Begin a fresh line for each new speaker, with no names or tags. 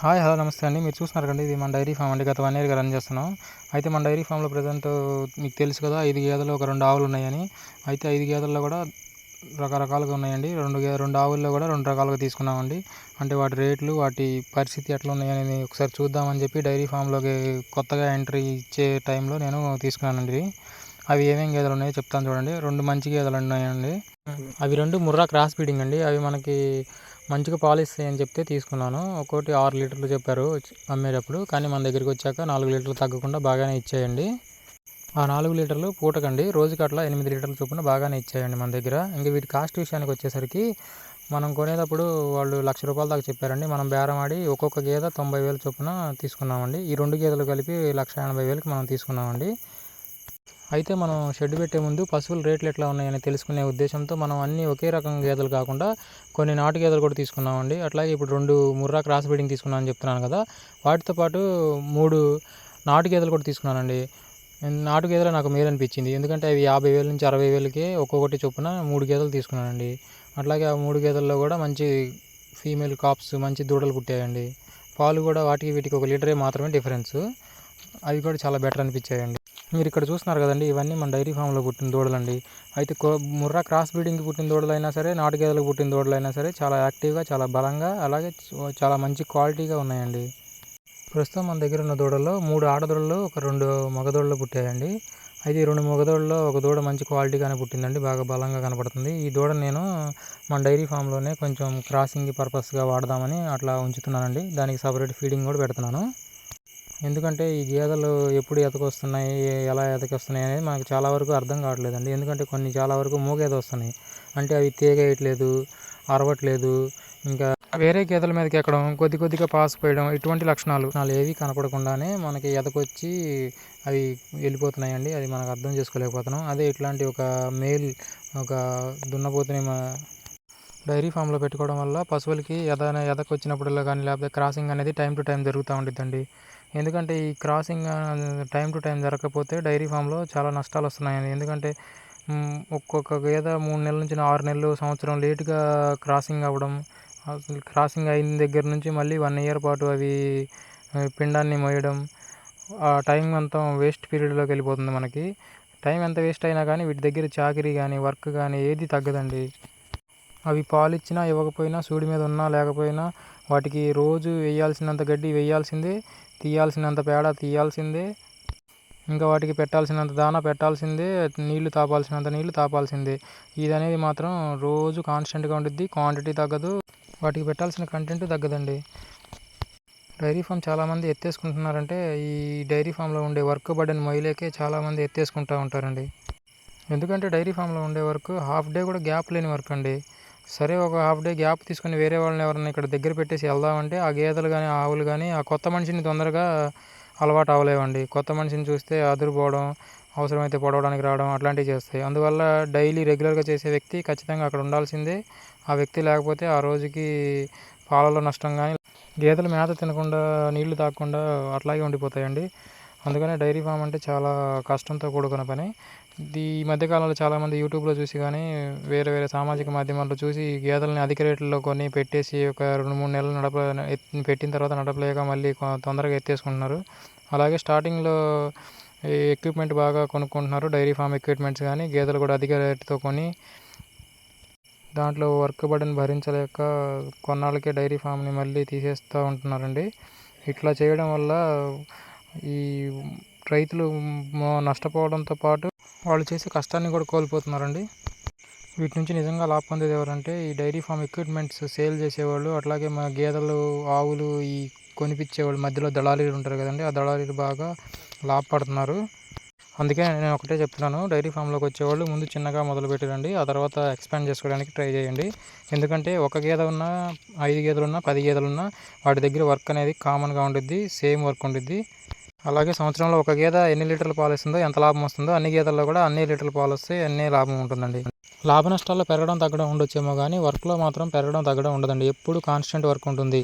Hi hello నమస్తే అండి. మీరు చూస్తున్నారు కండి ఇది మన డైరీ ఫామ్ అండి. గత వన్ ఇయర్గా రన్ చేస్తున్నాం. అయితే మన డైరీ ఫామ్లో ప్రజెంట్ మీకు తెలుసు కదా ఐదు గేదెలు ఒక రెండు ఆవులు ఉన్నాయని. అయితే ఐదు గేదెల్లో కూడా రకరకాలుగా ఉన్నాయండి. రెండు గే రెండు ఆవుల్లో కూడా రెండు రకాలుగా తీసుకున్నామండి. అంటే వాటి రేట్లు వాటి పరిస్థితి ఎట్లా ఉన్నాయని ఒకసారి చూద్దామని చెప్పి డైరీ ఫామ్లోకి కొత్తగా ఎంట్రీ ఇచ్చే టైంలో నేను తీసుకున్నానండి. అవి ఏమేమి గేదెలు ఉన్నాయో చెప్తాను చూడండి. రెండు మంచి గేదెలు ఉన్నాయండి. అవి రెండు ముర్రా క్రాస్ బీడింగ్ అండి. అవి మనకి మంచిగా పాలు అని చెప్తే తీసుకున్నాను. ఒక్కోటి ఆరు లీటర్లు చెప్పారు అమ్మేటప్పుడు. కానీ మన దగ్గరికి వచ్చాక నాలుగు లీటర్లు తగ్గకుండా బాగానే ఇచ్చాయండి. ఆ నాలుగు లీటర్లు పూటకండి. రోజుకి అట్లా ఎనిమిది లీటర్ల చొప్పున బాగానే ఇచ్చాయండి మన దగ్గర. ఇంకా వీటి కాస్ట్ విషయానికి వచ్చేసరికి మనం కొనేటప్పుడు వాళ్ళు లక్ష రూపాయల దాకా చెప్పారండి. మనం బేరం ఆడి ఒక్కొక్క గేదె తొంభై వేల చొప్పున తీసుకున్నామండి. ఈ రెండు గేదెలు కలిపి లక్ష ఎనభై వేలకి మనం తీసుకున్నామండి. అయితే మనం షెడ్ పెట్టే ముందు పశువుల రేట్లు ఎట్లా ఉన్నాయని తెలుసుకునే ఉద్దేశంతో మనం అన్ని ఒకే రకం గేదెలు కాకుండా కొన్ని నాటు గేదెలు కూడా తీసుకున్నామండి. అట్లాగే ఇప్పుడు రెండు ముర్రా క్రాస్ బ్రీడింగ్ అని చెప్తున్నాను కదా. వాటితో పాటు మూడు నాటు గేదెలు కూడా తీసుకున్నానండి. నాటు గేదెలు నాకు మేలు అనిపించింది. ఎందుకంటే అవి యాభై వేల నుంచి అరవై వేలకే ఒక్కొక్కటి చొప్పున మూడు గేదెలు తీసుకున్నానండి. అట్లాగే ఆ మూడు గేదెల్లో కూడా మంచి ఫీమేల్ కాప్స్ మంచి దూడలు పుట్టాయండి. పాలు కూడా వాటికి వీటికి ఒక లీటరే మాత్రమే డిఫరెన్స్. అవి కూడా చాలా బెటర్ అనిపించాయండి. మీరు ఇక్కడ చూస్తున్నారు కదండి ఇవన్నీ మన డైరీ ఫామ్లో పుట్టిన దూడలండి. అయితే ముర్రా క్రాస్ బ్రీడింగ్కి పుట్టిన దూడలైనా సరే నాటు గేదెలకు పుట్టిన దూడలైనా సరే చాలా యాక్టివ్గా చాలా బలంగా అలాగే చాలా మంచి క్వాలిటీగా ఉన్నాయండి. ప్రస్తుతం మన దగ్గర ఉన్న దూడల్లో మూడు ఆడదూడలు ఒక రెండు మగదూడలు పుట్టాయండి. అయితే ఈ రెండు మగదూడలో ఒక దూడ మంచి క్వాలిటీగానే పుట్టిందండి బాగా బలంగా కనపడుతుంది. ఈ దూడ నేను మన డైరీ ఫామ్లోనే కొంచెం క్రాసింగ్ పర్పస్గా వాడదామని అట్లా ఉంచుతున్నానండి. దానికి సపరేట్ ఫీడింగ్ కూడా పెడుతున్నాను. ఎందుకంటే ఈ గేదెలు ఎప్పుడు ఎతకొస్తున్నాయి ఎలా ఎతకొస్తున్నాయి అనేది మనకు చాలా వరకు అర్థం కావట్లేదండి. ఎందుకంటే కొన్ని చాలా వరకు మూగేద వస్తున్నాయి. అంటే అవి తేగేయట్లేదు అరవట్లేదు ఇంకా వేరే గేదెల మీదకి ఎక్కడం కొద్ది కొద్దిగా పాస్ పోయడం ఇటువంటి లక్షణాలు నాలు ఏవి కనపడకుండానే మనకి ఎదకొచ్చి అవి వెళ్ళిపోతున్నాయండి. అది మనకు అర్థం చేసుకోలేకపోతున్నాం. అదే ఇట్లాంటి ఒక మేల్ ఒక దున్నపోతుని మా డైరీ ఫామ్లో పెట్టుకోవడం వల్ల పశువులకి ఎద ఎదకొచ్చినప్పుడల్లా కానీ లేకపోతే క్రాసింగ్ అనేది టైం టు టైం జరుగుతూ ఉంటుందండి ఎందుకంటే ఈ క్రాసింగ్ టైం టు టైం జరగకపోతే డైరీ ఫామ్లో చాలా నష్టాలు వస్తున్నాయండి. ఎందుకంటే ఒక్కొక్క గేద మూడు నెలల నుంచి ఆరు నెలలు సంవత్సరం లేటుగా క్రాసింగ్ అవ్వడం క్రాసింగ్ అయిన దగ్గర నుంచి మళ్ళీ వన్ ఇయర్ పాటు అవి పిండాన్ని మోయడం ఆ టైం అంతా వేస్ట్ పీరియడ్లోకి వెళ్ళిపోతుంది మనకి. టైం ఎంత వేస్ట్ అయినా కానీ వీటి దగ్గర చాకరీ కానీ వర్క్ కానీ ఏది తగ్గదండి. అవి పాలిచ్చినా ఇవ్వకపోయినా సూడి మీద ఉన్నా లేకపోయినా వాటికి రోజు వేయాల్సినంత గడ్డి వేయాల్సిందే తీయాల్సినంత పేడ తీయాల్సిందే ఇంకా వాటికి పెట్టాల్సినంత దానా పెట్టాల్సిందే నీళ్ళు తాపాల్సినంత నీళ్ళు తాపాల్సిందే. ఇది అనేది మాత్రం రోజు కాన్స్టెంట్గా ఉంటుంది క్వాంటిటీ తగ్గదు వాటికి పెట్టాల్సిన కంటెంట్ తగ్గదండి. డైరీ ఫామ్ చాలామంది ఎత్తేసుకుంటున్నారంటే ఈ డైరీ ఫామ్లో ఉండే వర్క్ బర్డెన్ మొయ్యలేకే చాలామంది ఎత్తేసుకుంటూ ఉంటారండి. ఎందుకంటే డైరీ ఫామ్లో ఉండే వర్క్ హాఫ్ డే కూడా గ్యాప్ లేని వర్క్ అండి. సరే ఒక హాఫ్ డే గ్యాప్ తీసుకుని వేరే వాళ్ళని ఎవరైనా ఇక్కడ దగ్గర పెట్టేసి వెళ్దామంటే ఆ గేదెలు కానీ ఆవులు కానీ ఆ కొత్త మనిషిని తొందరగా అలవాటు అవ్వలేవండి. కొత్త మనిషిని చూస్తే అదురుపోవడం అవసరమైతే పొడవడానికి రావడం అట్లాంటివి చేస్తాయి. అందువల్ల డైలీ రెగ్యులర్గా చేసే వ్యక్తి ఖచ్చితంగా అక్కడ ఉండాల్సిందే. ఆ వ్యక్తి లేకపోతే ఆ రోజుకి పాలలో నష్టం కానీ గేదెలు మేత తినకుండా నీళ్ళు తాగకుండా అట్లాగే ఉండిపోతాయండి. అందుకనే డైరీ ఫామ్ అంటే చాలా కష్టంతో కూడుకున్న పని. ఈ మధ్యకాలంలో చాలామంది యూట్యూబ్లో చూసి కానీ వేరే వేరే సామాజిక మాధ్యమాల్లో చూసి గేదెలని అధిక రేట్లలో కొని పెట్టేసి ఒక రెండు మూడు నెలలు నడప పెట్టిన తర్వాత నడపలేక మళ్ళీ తొందరగా ఎత్తేసుకుంటున్నారు. అలాగే స్టార్టింగ్లో ఎక్విప్మెంట్ బాగా కొనుక్కుంటున్నారు డైరీ ఫామ్ ఎక్విప్మెంట్స్ కానీ గేదెలు కూడా అధిక రేటుతో కొని దాంట్లో వర్క్ బర్డెన్ భరించలేక కొన్నాళ్ళకే డైరీ ఫామ్ని మళ్ళీ తీసేస్తూ ఉంటున్నారండి. ఇట్లా చేయడం వల్ల ఈ రైతులు నష్టపోవడంతో పాటు వాళ్ళు చేసే కష్టాన్ని కూడా కోల్పోతున్నారండి. వీటి నుంచి నిజంగా లాభ పొందేది ఎవరంటే ఈ డైరీ ఫామ్ ఎక్విప్మెంట్స్ సేల్ చేసేవాళ్ళు అట్లాగే మా గేదెలు ఆవులు ఈ కొనిపించేవాళ్ళు మధ్యలో దళారీలు ఉంటారు కదండి ఆ దళారీలు బాగా లాభపడుతున్నారు. అందుకే నేను ఒకటే చెప్తున్నాను డైరీ ఫామ్లోకి వచ్చేవాళ్ళు ముందు చిన్నగా మొదలు పెట్టిరండి ఆ తర్వాత ఎక్స్పాండ్ చేసుకోవడానికి ట్రై చేయండి. ఎందుకంటే ఒక గేదె ఉన్నా ఐదు గేదెలు ఉన్నా పది గేదెలు ఉన్నా వాటి దగ్గర వర్క్ అనేది కామన్గా ఉండిద్ది సేమ్ వర్క్ ఉండిద్ది. అలాగే సంవత్సరంలో ఒక గేదె ఎన్ని లీటర్లు పాలు ఇస్తుందో ఎంత లాభం వస్తుందో అన్ని గేదెల్లో కూడా అన్ని లీటర్లు పాలు వస్తే అన్ని లాభం ఉంటుందండి. లాభ నష్టాల్లో పెరగడం తగ్గడం ఉండొచ్చేమో కానీ వర్క్లో మాత్రం పెరగడం తగ్గడం ఉండదండి. ఎప్పుడు కాన్స్టెంట్ వర్క్ ఉంటుంది.